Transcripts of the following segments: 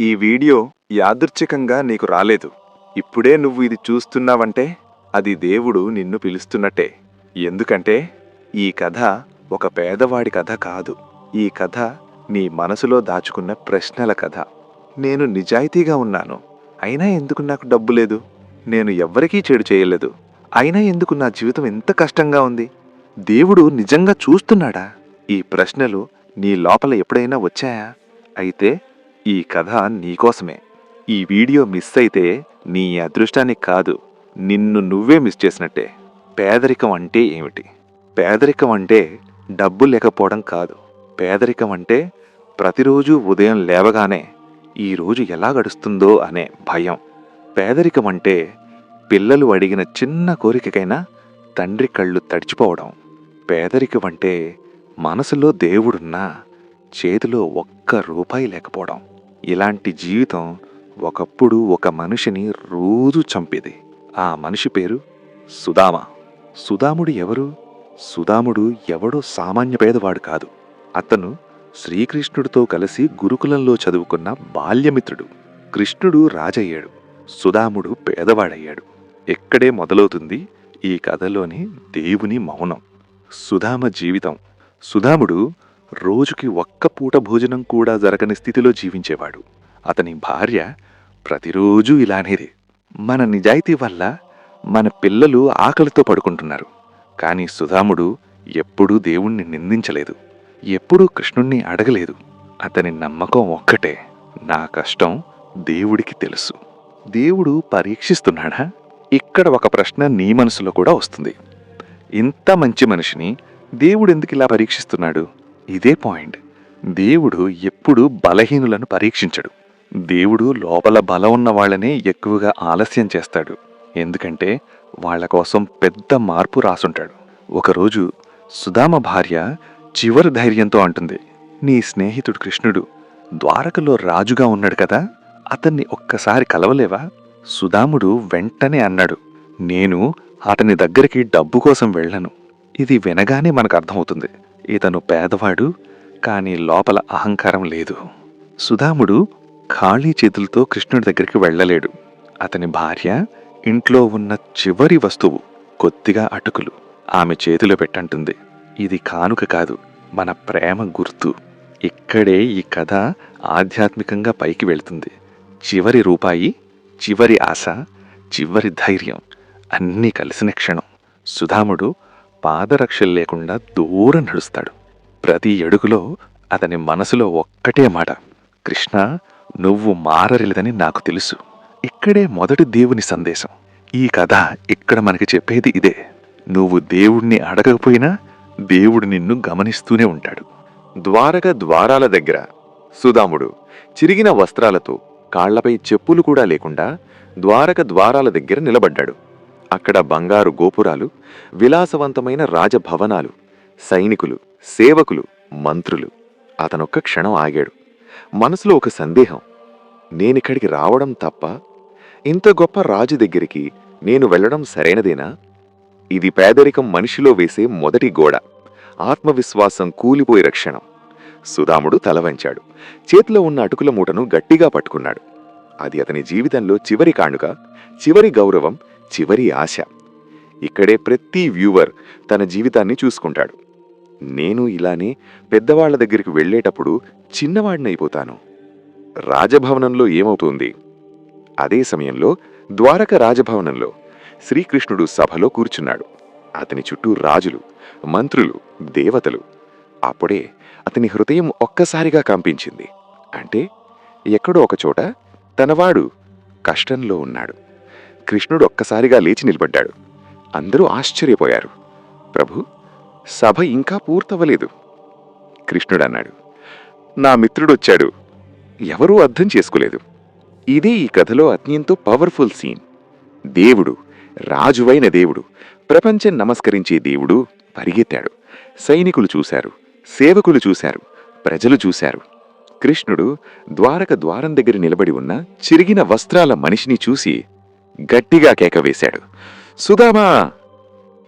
ఈ వీడియో యాదృచ్ఛికంగా నీకు రాలేదు. ఇప్పుడే నువ్వు ఇది చూస్తున్నావంటే అది దేవుడు నిన్ను పిలుస్తున్నట్టే. ఎందుకంటే ఈ కథ ఒక పేదవాడి కథ కాదు. ఈ కథ నీ మనసులో దాచుకున్న ప్రశ్నల కథ. నేను నిజాయితీగా ఉన్నాను. అయినా ఎందుకు నాకు డబ్బు లేదు? నేను ఎవ్వరికీ చెడు చేయలేదు. అయినా ఎందుకు నా జీవితం ఎంత కష్టంగా ఉంది? దేవుడు నిజంగా చూస్తున్నాడా? ఈ ప్రశ్నలు నీ లోపల ఎప్పుడైనా వచ్చాయా? అయితే ఈ కథ నీకోసమే. ఈ వీడియో మిస్ అయితే నీ అదృష్టానికి కాదు నిన్ను నువ్వే మిస్ చేసినట్టే. పేదరికం అంటే ఏమిటి? పేదరికం అంటే డబ్బు లేకపోవడం కాదు. పేదరికం అంటే ప్రతిరోజు ఉదయం లేవగానే ఈ రోజు ఎలా గడుస్తుందో అనే భయం. పేదరికం అంటే పిల్లలు అడిగిన చిన్న కోరికకైనా తండ్రి కళ్ళు తడిచిపోవడం. పేదరికం అంటే మనసులో దేవుడున్నా చేతిలో ఒక్క రూపాయి లేకపోవడం. ఇలాంటి జీవితం ఒకప్పుడు ఒక మనిషిని రోజు చంపేది. ఆ మనిషి పేరు సుధామ. సుధాముడు ఎవరు? సుధాముడు ఎవడో సామాన్య పేదవాడు కాదు. అతను శ్రీకృష్ణుడితో కలిసి గురుకులంలో చదువుకున్న బాల్యమిత్రుడు. కృష్ణుడు రాజయ్యాడు. సుధాముడు పేదవాడయ్యాడు. ఎక్కడే మొదలవుతుంది ఈ కథలోని దేవుని మౌనం. సుధామ జీవితం. సుధాముడు రోజుకి ఒక్క పూట భోజనం కూడా జరగని స్థితిలో జీవించేవాడు. అతని భార్య ప్రతిరోజూ ఇలానేది. మన నిజాయితీ వల్ల మన పిల్లలు ఆకలితో పడుకుంటున్నారు. కానీ సుధాముడు ఎప్పుడూ దేవుణ్ణి నిందించలేదు. ఎప్పుడూ కృష్ణుణ్ణి అడగలేదు. అతని నమ్మకం ఒక్కటే. నా కష్టం దేవుడికి తెలుసు. దేవుడు పరీక్షిస్తున్నాడా? ఇక్కడ ఒక ప్రశ్న నీ మనసులో కూడా వస్తుంది. ఇంత మంచి మనిషిని దేవుడు ఎందుకు ఇలా పరీక్షిస్తున్నాడు? ఇదే పాయింట్. దేవుడు ఎప్పుడూ బలహీనులను పరీక్షించడు. దేవుడు లోపల బలం ఉన్న వాళ్ళనే ఎక్కువగా ఆలస్యం చేస్తాడు. ఎందుకంటే వాళ్ళ కోసం పెద్ద మార్పు రాసుంటాడు. ఒకరోజు సుధామ భార్య చివరి ధైర్యంతో అంటుంది నీ స్నేహితుడు కృష్ణుడు ద్వారకలో రాజుగా ఉన్నాడు కదా? అతన్ని ఒక్కసారి కలవలేవా? సుధాముడు వెంటనే అన్నాడు నేను అతని దగ్గరికి డబ్బు కోసం వెళ్ళను. ఇది వినగానే మనకు అర్థమవుతుంది. ఇతను పేదవాడు కానీ లోపల అహంకారం లేదు. సుధాముడు ఖాళీ చేతులతో కృష్ణుడి దగ్గరికి వెళ్ళలేడు. అతని భార్య ఇంట్లో ఉన్న చివరి వస్తువు కొద్దిగా అటుకులు ఆమె చేతిలో పెట్టంటుంది. ఇది కానుక కాదు మన ప్రేమ గుర్తు. ఇక్కడే ఈ కథ ఆధ్యాత్మికంగా పైకి వెళ్తుంది. చివరి రూపాయి చివరి ఆశ చివరి ధైర్యం అన్నీ కలిసిన క్షణం. సుధాముడు పాదరక్షలు లేకుండా దూరం నడుస్తాడు. ప్రతి అడుగులో అతని మనసులో ఒక్కటే మాట. కృష్ణ నువ్వు మారలేదని నాకు తెలుసు. ఇక్కడే మొదటి దేవుని సందేశం. ఈ కథ ఇక్కడ మనకి చెప్పేది ఇదే. నువ్వు దేవుణ్ణి అడగకపోయినా దేవుడు నిన్ను గమనిస్తూనే ఉంటాడు. ద్వారక ద్వారాల దగ్గర సుధాముడు చిరిగిన వస్త్రాలతో కాళ్ళపై చెప్పులు కూడా లేకుండా ద్వారక ద్వారాల దగ్గర నిలబడ్డాడు. అక్కడ బంగారు గోపురాలు విలాసవంతమైన రాజభవనాలు సైనికులు సేవకులు మంత్రులు. అతనొక్క క్షణం ఆగాడు. మనసులో ఒక సందేహం. నేనిక్కడికి రావడం తప్ప ఇంత గొప్ప రాజు దగ్గరికి నేను వెళ్ళడం సరైనదేనా? ఇది పేదరికం మనిషిలో వేసే మొదటి గోడ. ఆత్మవిశ్వాసం కూలిపోయిన క్షణం. సుధాముడు తలవంచాడు చేతిలో ఉన్న అటుకుల మూటను గట్టిగా పట్టుకున్నాడు. అది అతని జీవితంలో చివరి కానుక చివరి గౌరవం చివరి ఆశ. ఇక్కడే ప్రతి వ్యూవర్ తన జీవితాన్ని చూసుకుంటాడు. నేను ఇలానే పెద్దవాళ్ళ దగ్గరికి వెళ్ళేటప్పుడు చిన్నవాడినైపోతాను రాజభవనంలో ఏమవుతుంది? అదే సమయంలో ద్వారక రాజభవనంలో శ్రీకృష్ణుడు సభలో కూర్చున్నాడు. అతని చుట్టూ రాజులు మంత్రులు దేవతలు. అప్పుడే అతని హృదయం ఒక్కసారిగా కంపించింది. అంటే ఎక్కడో ఒకచోట తనవాడు కష్టంలో ఉన్నాడు. కృష్ణుడు ఒక్కసారిగా లేచి నిలబడ్డాడు. అందరూ ఆశ్చర్యపోయారు. ప్రభు సభ ఇంకా పూర్తవ్వలేదు. కృష్ణుడు అన్నాడు నా మిత్రుడొచ్చాడు. ఎవరూ అర్థం చేసుకోలేదు. ఇదే ఈ కథలో అత్యంత పవర్ఫుల్ సీన్. దేవుడు రాజువైన దేవుడు ప్రపంచం నమస్కరించే దేవుడు పరిగెత్తాడు. సైనికులు చూశారు సేవకులు చూశారు ప్రజలు చూశారు. కృష్ణుడు ద్వారక ద్వారం దగ్గర నిలబడి ఉన్న చిరిగిన వస్త్రాల మనిషిని చూసి గట్టిగా కేక వేశాడు. సుధామా!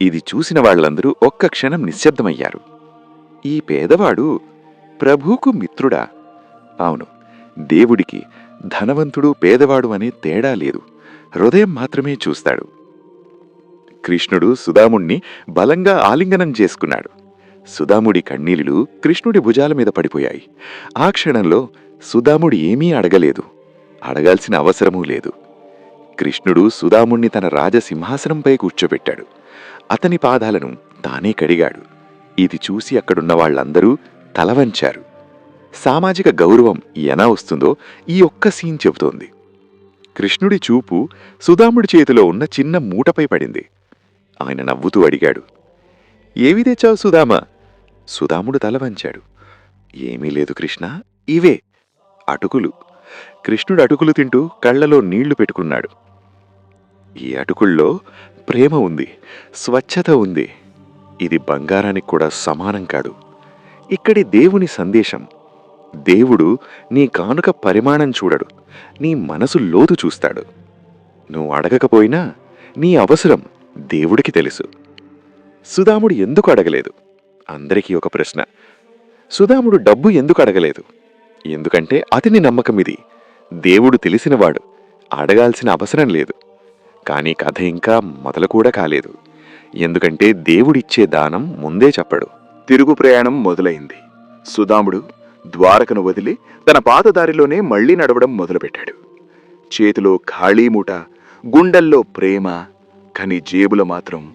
ఇది చూసిన వాళ్ళందరూ ఒక్క క్షణం నిశ్శబ్దమయ్యారు. ఈ పేదవాడు ప్రభువుకు మిత్రుడా? అవును దేవుడికి ధనవంతుడు పేదవాడు అనే తేడా లేదు. హృదయం మాత్రమే చూస్తాడు. కృష్ణుడు సుధాముణ్ణి బలంగా ఆలింగనం చేసుకున్నాడు. సుధాముడి కన్నీళ్ళు కృష్ణుడి భుజాల మీద పడిపోయాయి. ఆ క్షణంలో సుధాముడు ఏమీ అడగలేదు. అడగాల్సిన అవసరమూ లేదు. కృష్ణుడు సుధాముణ్ణి తన రాజసింహాసనంపై కూర్చోబెట్టాడు. అతని పాదాలను తానే కడిగాడు. ఇది చూసి అక్కడున్న వాళ్ళందరూ తలవంచారు. సామాజిక గౌరవం ఎలా వస్తుందో ఈ ఒక్క సీన్ చెబుతోంది. కృష్ణుడి చూపు సుధాముడి చేతిలో ఉన్న చిన్న మూటపై పడింది. ఆయన నవ్వుతూ అడిగాడు ఏవి తెచ్చావు సుధామా? సుధాముడు తల వంచాడు ఏమీ లేదు కృష్ణ ఇవే అటుకులు. కృష్ణుడు అటుకులు తింటూ కళ్ళలో నీళ్ళు పెట్టుకున్నాడు. ఈ అటుకుల్లో ప్రేమ ఉంది స్వచ్ఛత ఉంది. ఇది బంగారానికి కూడా సమానం కాడు ఇక్కడి దేవుని సందేశం దేవుడు నీ కానుక పరిమాణం చూడడు నీ మనసు లోతు చూస్తాడు. నువ్వు అడగకపోయినా నీ అవసరం దేవుడికి తెలుసు. సుధాముడు ఎందుకు అడగలేదు? అందరికీ ఒక ప్రశ్న. సుధాముడు డబ్బు ఎందుకు అడగలేదు? ఎందుకంటే అతని నమ్మకం ఇది. దేవుడు తెలిసినవాడు అడగాల్సిన అవసరం లేదు. కానీ కథ ఇంకా మొదలు కూడా కాలేదు. ఎందుకంటే దేవుడిచ్చే దానం ముందే చెప్పడు. తిరుగు ప్రయాణం మొదలైంది. సుధాముడు ద్వారకను వదిలి తన పాతదారిలోనే మళ్ళీ నడవడం మొదలుపెట్టాడు. చేతిలో ఖాళీ మూట గుండెల్లో ప్రేమ కాని జేబులో మాత్రం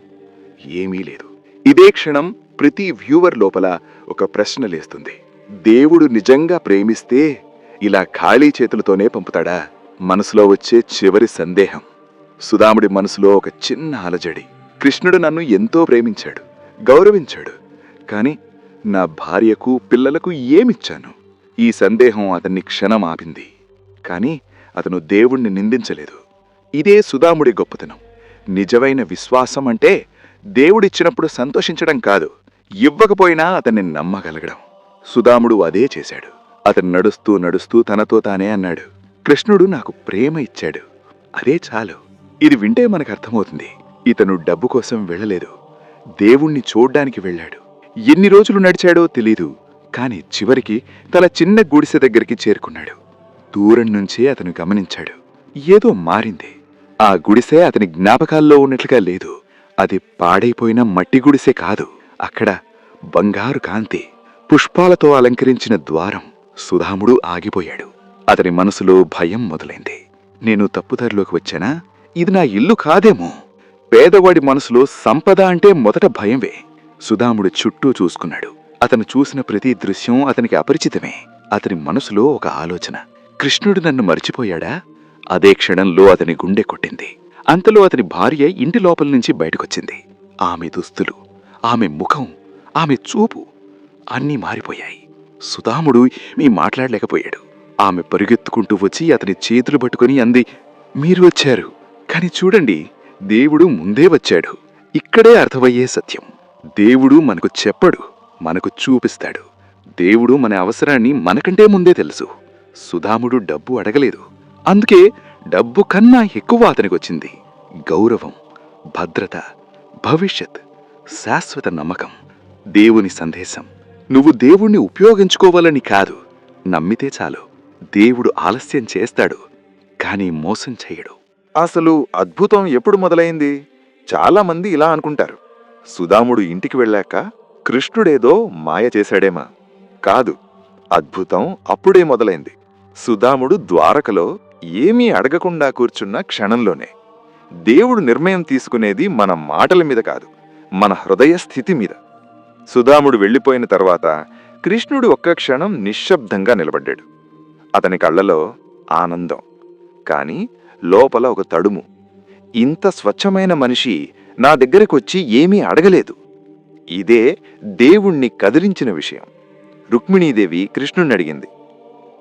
ఏమీ లేదు. ఇదే క్షణం ప్రతి వ్యూవర్ లోపల ఒక ప్రశ్న లేస్తుంది. దేవుడు నిజంగా ప్రేమిస్తే ఇలా ఖాళీ చేతులతోనే పంపుతాడా? మనసులో వచ్చే చివరి సందేహం. సుధాముడి మనసులో ఒక చిన్న అలజడి. కృష్ణుడు నన్ను ఎంతో ప్రేమించాడు గౌరవించాడు కాని నా భార్యకు పిల్లలకు ఏమిచ్చాను? ఈ సందేహం అతన్ని క్షణం ఆపింది కాని అతను దేవుణ్ణి నిందించలేదు. ఇదే సుధాముడి గొప్పతనం. నిజమైన విశ్వాసం అంటే దేవుడిచ్చినప్పుడు సంతోషించడం కాదు ఇవ్వకపోయినా అతన్ని నమ్మగలగడం. సుధాముడు అదే చేశాడు. అతను నడుస్తూ నడుస్తూ తనతో తానే అన్నాడు కృష్ణుడు నాకు ప్రేమ ఇచ్చాడు అదే చాలు. ఇది వింటే మనకు అర్థమవుతుంది. ఇతను డబ్బు కోసం వెళ్ళలేదు. దేవుణ్ణి చూడ్డానికి వెళ్ళాడు. ఎన్ని రోజులు నడిచాడో తెలీదు. కాని చివరికి తన చిన్న గుడిసె దగ్గరికి చేరుకున్నాడు. దూరం నుంచే అతను గమనించాడు. ఏదో మారింది. ఆ గుడిసె అతని జ్ఞాపకాల్లో ఉన్నట్లుగా లేదు. అది పాడైపోయిన మట్టి గుడిసె కాదు. అక్కడ బంగారు కాంతి పుష్పాలతో అలంకరించిన ద్వారం సుధాముడు ఆగిపోయాడు. అతని మనసులో భయం మొదలైంది. నేను తప్పుదారిలోకి వచ్చానా? ఇది నా ఇల్లు కాదేమో. పేదవాడి మనసులో సంపద అంటే మొదట భయమే. సుధాముడు చుట్టూ చూసుకున్నాడు. అతను చూసిన ప్రతి దృశ్యం అతనికి అపరిచితమే. అతని మనసులో ఒక ఆలోచన. కృష్ణుడు నన్ను మర్చిపోయాడా? అదే క్షణంలో అతని గుండె కొట్టింది. అంతలో అతని భార్య ఇంటి లోపల నుంచి బయటకొచ్చింది. ఆమె దుస్తులు ఆమె ముఖం ఆమె చూపు అన్నీ మారిపోయాయి. సుధాముడు మీ మాట్లాడలేకపోయాడు. ఆమె పరుగెత్తుకుంటూ వచ్చి అతని చేతులు పట్టుకుని అంది మీరు వచ్చారు. కాని చూడండి దేవుడు ముందే వచ్చాడు. ఇక్కడే అర్థమయ్యే సత్యం. దేవుడు మనకు చెప్పడు మనకు చూపిస్తాడు. దేవుడు మన అవసరాన్ని మనకంటే ముందే తెలుసు. సుధాముడు డబ్బు అడగలేదు. అందుకే డబ్బు కన్నా ఎక్కువ అతనికొచ్చింది. గౌరవం భద్రత భవిష్యత్ శాశ్వత నమ్మకం దేవుని సందేశం. నువ్వు దేవుణ్ణి ఉపయోగించుకోవాలని కాదు నమ్మితే చాలు. దేవుడు ఆలస్యం చేస్తాడు కానీ మోసం చేయడు. అసలు అద్భుతం ఎప్పుడు మొదలైంది? చాలామంది ఇలా అనుకుంటారు. సుధాముడు ఇంటికి వెళ్ళాక కృష్ణుడేదో మాయ చేశాడేమా. కాదు అద్భుతం అప్పుడే మొదలైంది. సుధాముడు ద్వారకలో ఏమీ అడగకుండా కూర్చున్న క్షణంలోనే. దేవుడు నిర్ణయం తీసుకునేది మన మాటల మీద కాదు మన హృదయ స్థితి మీద. సుధాముడు వెళ్ళిపోయిన తర్వాత కృష్ణుడు ఒక్క క్షణం నిశ్శబ్దంగా నిలబడ్డాడు. అతని కళ్ళలో ఆనందం. కాని లోపల ఒక తడుము. ఇంత స్వచ్ఛమైన మనిషి నా దగ్గరకొచ్చి ఏమీ అడగలేదు. ఇదే దేవుణ్ణి కదిలించిన విషయం. రుక్మిణీదేవి కృష్ణుణ్ణి అడిగింది.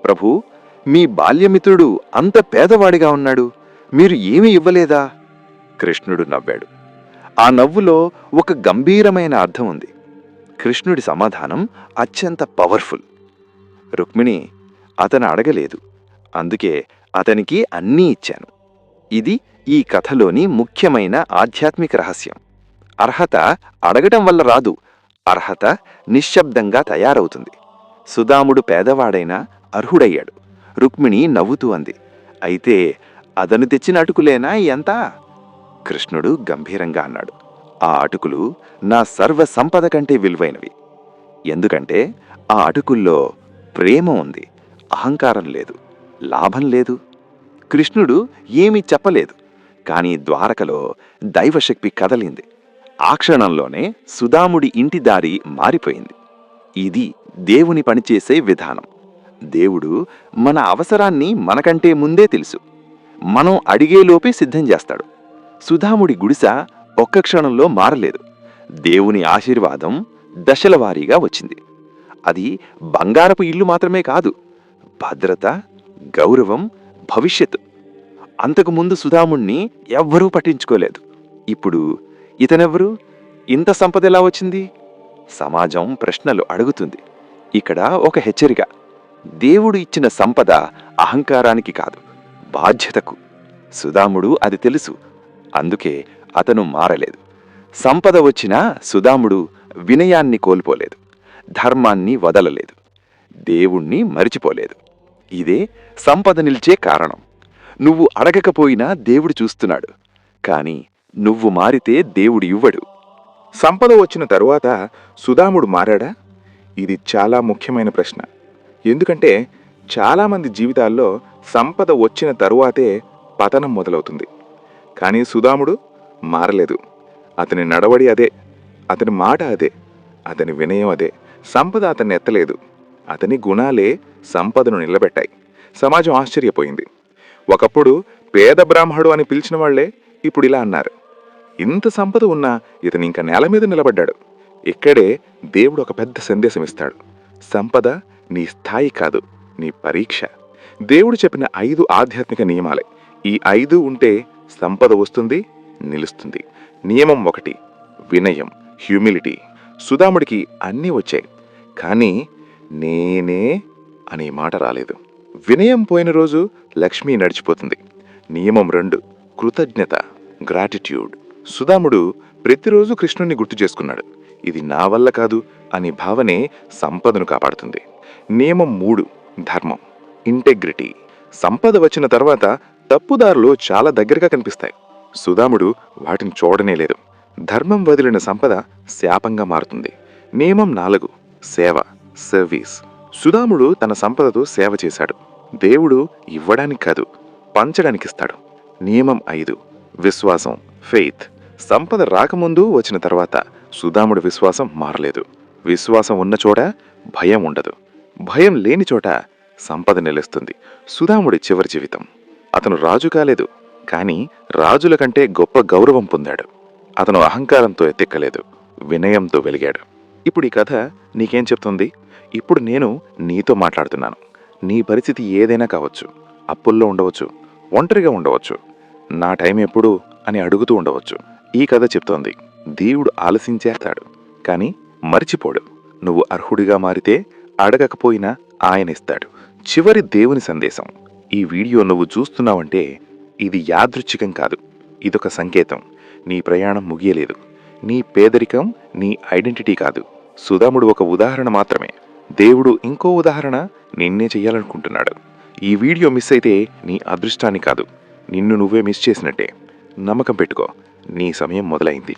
ప్రభూ మీ బాల్యమిత్రుడు అంత పేదవాడిగా ఉన్నాడు. మీరు ఏమీ ఇవ్వలేదా? కృష్ణుడు నవ్వాడు. ఆ నవ్వులో ఒక గంభీరమైన అర్థం ఉంది. కృష్ణుడి సమాధానం అత్యంత పవర్ఫుల్. రుక్మిణి అతను అడగలేదు. అందుకే అతనికి అన్నీ ఇచ్చాను. ఇది ఈ కథలోని ముఖ్యమైన ఆధ్యాత్మిక రహస్యం. అర్హత అడగటం వల్ల రాదు. అర్హత నిశ్శబ్దంగా తయారవుతుంది. సుధాముడు పేదవాడైనా అర్హుడయ్యాడు. రుక్మిణి నవ్వుతూ అంది అయితే అతను తెచ్చిన అటుకులేనా ఎంత కృష్ణుడు గంభీరంగా అన్నాడు ఆ అటుకులు నా సర్వ సంపద కంటే విలువైనవి. ఎందుకంటే ఆ అటుకుల్లో ప్రేమ ఉంది అహంకారం లేదు. లాభం లేదు. కృష్ణుడు ఏమీ చెప్పలేదు. కానీ ద్వారకలో దైవశక్తి కదలింది. ఆ క్షణంలోనే సుధాముడి ఇంటి దారి మారిపోయింది. ఇది దేవుని పనిచేసే విధానం. దేవుడు మన అవసరాన్ని మనకంటే ముందే తెలుసు. మనం అడిగేలోపే సిద్ధం చేస్తాడు. సుధాముడి గుడిస ఒక్క క్షణంలో మారలేదు. దేవుని ఆశీర్వాదం దశల వారీగా వచ్చింది. అది బంగారపు ఇల్లు మాత్రమే కాదు. భద్రత గౌరవం భవిష్యత్తు. అంతకుముందు సుధాముణ్ణి ఎవ్వరూ పట్టించుకోలేదు. ఇప్పుడు ఇతనెవ్వరు? ఇంత సంపద ఎలా వచ్చింది? సమాజం ప్రశ్నలు అడుగుతుంది. ఇక్కడ ఒక హెచ్చరిక. దేవుడు ఇచ్చిన సంపద అహంకారానికి కాదు బాధ్యతకు. సుధాముడు అది తెలుసు. అందుకే అతను మారలేదు. సంపద వచ్చినా సుధాముడు వినయాన్ని కోల్పోలేదు. ధర్మాన్ని వదలలేదు. దేవుణ్ణి మరిచిపోలేదు. ఇదే సంపద నిలిచే కారణం. నువ్వు అడగకపోయినా దేవుడు చూస్తున్నాడు. కానీ నువ్వు మారితే దేవుడు ఇవ్వడు. సంపద వచ్చిన తరువాత సుధాముడు మారాడా? ఇది చాలా ముఖ్యమైన ప్రశ్న. ఎందుకంటే చాలామంది జీవితాల్లో సంపద వచ్చిన తరువాతే పతనం మొదలవుతుంది. కానీ సుధాముడు మారలేదు. అతని నడవడి అదే అతని మాట అదే అతని వినయం అదే. సంపద అతన్ని ఎత్తలేదు. అతని గుణాలే సంపదను నిలబెట్టాయి. సమాజం ఆశ్చర్యపోయింది. ఒకప్పుడు పేద బ్రాహ్మడు అని పిలిచిన వాళ్ళే ఇప్పుడు ఇలా అన్నారు. ఇంత సంపద ఉన్నా ఇతను ఇంకా నేల మీద నిలబడ్డాడు. ఇక్కడే దేవుడు ఒక పెద్ద సందేశం ఇస్తాడు సంపద నీ స్థాయి కాదు నీ పరీక్ష. దేవుడు చెప్పిన ఐదు ఆధ్యాత్మిక నియమాలే. ఈ ఐదు ఉంటే సంపద వస్తుంది నిలుస్తుంది. నియమం ఒకటి వినయం హ్యూమిలిటీ. సుధాముడికి అన్నీ వచ్చాయి. కానీ నేనే అనే మాట రాలేదు. వినయం పోయిన రోజు లక్ష్మి నడిచిపోతుంది. నియమం రెండు కృతజ్ఞత గ్రాటిట్యూడ్ సుధాముడు ప్రతిరోజు కృష్ణుణ్ణి గుర్తు చేసుకున్నాడు. ఇది నా వల్ల కాదు అనే భావనే సంపదను కాపాడుతుంది. నియమం మూడు ధర్మం ఇంటెగ్రిటీ సంపద వచ్చిన తర్వాత తప్పుదారులు చాలా దగ్గరగా కనిపిస్తాయి. సుధాముడు వాటిని చూడనే లేదు. ధర్మం వదిలిన సంపద శాపంగా మారుతుంది. నియమం నాలుగు సేవ. సర్వీస్. సుధాముడు తన సంపదతో సేవ చేశాడు. దేవుడు ఇవ్వడానికి కాదు పంచడానికిస్తాడు నియమం ఐదు. విశ్వాసం ఫెయిత్ సంపద రాకముందు వచ్చిన తర్వాత సుదాముడు విశ్వాసం మారలేదు. విశ్వాసం ఉన్న చోట భయం ఉండదు. భయం లేని చోట సంపద నిలుస్తుంది. సుధాముడి చివరి జీవితం. అతను రాజు కాలేదు కానీ రాజుల కంటే గొప్ప గౌరవం పొందాడు. అతను అహంకారంతో ఎత్తెక్కలేదు వినయంతో వెలిగాడు. ఇప్పుడు ఈ కథ నీకేం చెప్తుంది? ఇప్పుడు నేను నీతో మాట్లాడుతున్నాను. నీ పరిస్థితి ఏదైనా కావచ్చు. అప్పుల్లో ఉండవచ్చు. ఒంటరిగా ఉండవచ్చు. నా టైం ఎప్పుడు అని అడుగుతూ ఉండవచ్చు. ఈ కథ చెప్తోంది. దేవుడు ఆలసించేస్తాడు కానీ మరిచిపోడు. నువ్వు అర్హుడిగా మారితే అడగకపోయినా ఆయన ఇస్తాడు. చివరి దేవుని సందేశం. ఈ వీడియో నువ్వు చూస్తున్నావంటే ఇది యాదృచ్ఛికం కాదు. ఇదొక సంకేతం. నీ ప్రయాణం ముగియలేదు. నీ పేదరికం నీ ఐడెంటిటీ కాదు. సుధాముడు ఒక ఉదాహరణ మాత్రమే. దేవుడు ఇంకో ఉదాహరణ నిన్నే చెయ్యాలనుకుంటున్నాడు. ఈ వీడియో మిస్ అయితే నీ అదృష్టాన్ని కాదు. నిన్ను నువ్వే మిస్ చేసినట్టే. నమ్మకం పెట్టుకో. నీ సమయం మొదలైంది.